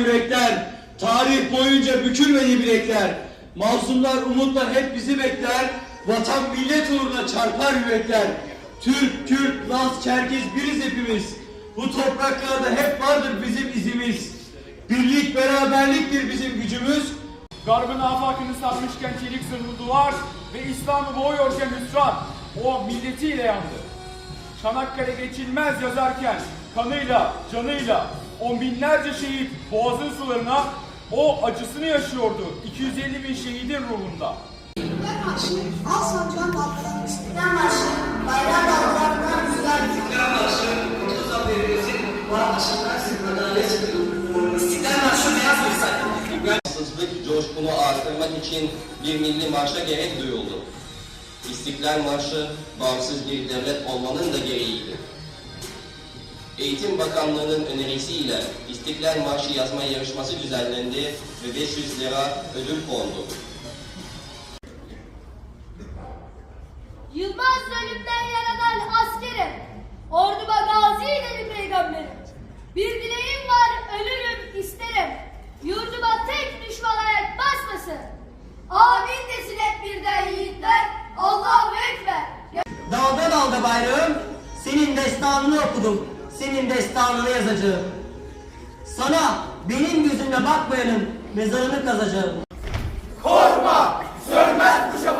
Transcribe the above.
Yürekler, tarih boyunca bükülmedi bilekler. Mazlumlar, umutlar hep bizi bekler. Vatan millet uğruna çarpar yürekler. Türk, Kürt, Laz, Çerkez biriz hepimiz. Bu topraklarda hep vardır bizim izimiz. Birlik, beraberliktir bizim gücümüz. Garbın afakını sarmışken çelik zırhlı duvar ve İslam'ı boğuyorken hüsran. O milletiyle yandı. Çanakkale geçilmez yazarken kanıyla, canıyla on binlerce şehit boğazın sularına o acısını yaşıyordu 250 bin şehidin ruhunda. İstiklal Marşı, al sancağın dalgaları, İstiklal Marşı, bayrağı dalgalarından rüzgar gibi. Bağımsızlık coşkunu artırmak için bir milli marşa gerek duyuldu. İstiklal Marşı, bağımsız bir devlet olmanın da gereğiydi. Eğitim Bakanlığı'nın önerisiyle İstiklal Marşı yazma yarışması düzenlendi ve 500 lira ödül kondu. Yılmaz ölümden yaradan askerim. Orduma gazi dedi peygamberim. Bir dileğim var ölürüm isterim. Yurduma tek düşman ayak basmasın. Amin desin hep birden yiğitler. Allahu Ekber. Dalda dalda bayrağım, senin destanını okudum, senin destanını yazacağım. Sana benim gözümle bakmayanın mezarını kazacağım. Korkma! Sönmez bu şafak!